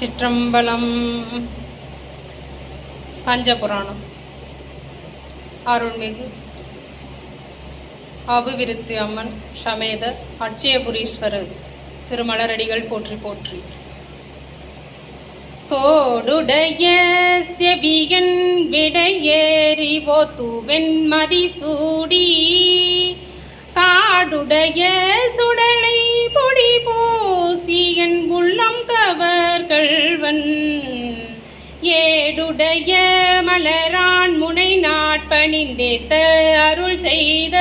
திருச்சிற்றம்பலம் பஞ்சபுராணம். அருள்மிகு அபிவிருத்தி அம்மன் சமேத அட்சயபுரீஸ்வரர் திருமலரடிகள் போற்றி போற்றி. தோடுடைய செவியன் விடையேறி ஓத்துவெண் மதிசூடி. காடுடைய சுடலை பொடி போ மலைய மலரான் முனை நாட்பணிந்தேத்த அருள் செய்த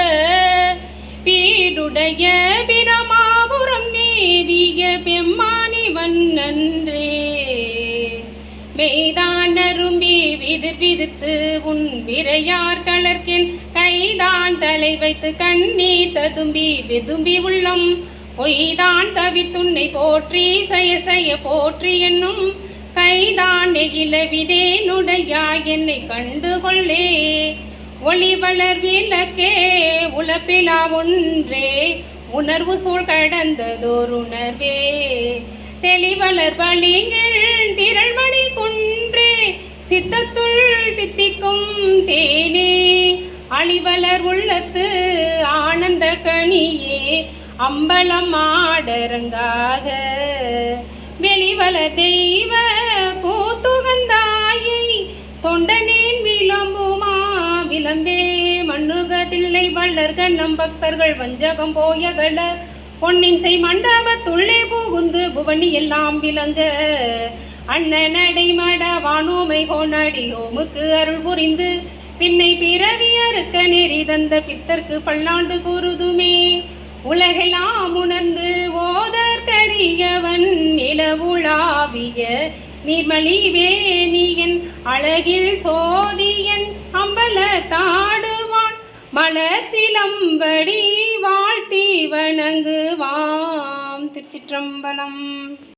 பீடுடைய பிரமாபுரம் மேவிய பெம்மானிவன் நன்றே மெய்தான் அரும்பி விதிர் விதித்து உன் விரையார் கலர்க்கின் கைதான் தலை வைத்து கண்ணீர் ததும்பி விதும்பி உள்ளம். பொய்தான் தவித்துன்னை போற்றி சய சய போற்றி என்னும் கைதான் நெகிழவிடே நுடையா என்னை கண்டு கொள்ளே ஒளி வளர் விளக்கே உழப்பிலா ஒன்றே. உணர்வு சூழ் கடந்ததோருணர்வே. தெளிவளர் வழிகள் திரள்மணி குன்றே. சித்தத்துள் தித்திக்கும் தேனே. அழிவலர் உள்ளத்து ஆனந்த கனியே. அம்பலம் ஆடரங்காக. வெளிவல தெய்வ தொண்டனின் விளம்புமா விளம்பே மண்ணுகதில்லை வள்ளர்கள் நம் பக்தர்கள் வஞ்சகம் போயகல. பொன்னின் செய் மண்டபத்துள்ளே புகுந்து புவனி எல்லாம் விளங்க. அண்ணனடை மட வானோமை கோணடி ஓமுக்கு அருள் புரிந்து. பின்னை பிறவி அறுக்க நெறி தந்த பித்தர்க்கு பல்லாண்டு கூறுதுமே உலகெல்லாம் உணர்ந்து ஓதற்கரியவன் நிலவுலாவிய நீர்மலிவே அழகில் சோதியன் அம்பல தாடுவான் மலர் சிலம்படி வாழ்த்தி வணங்குவாம் திருச்சிற்றம்பலம்.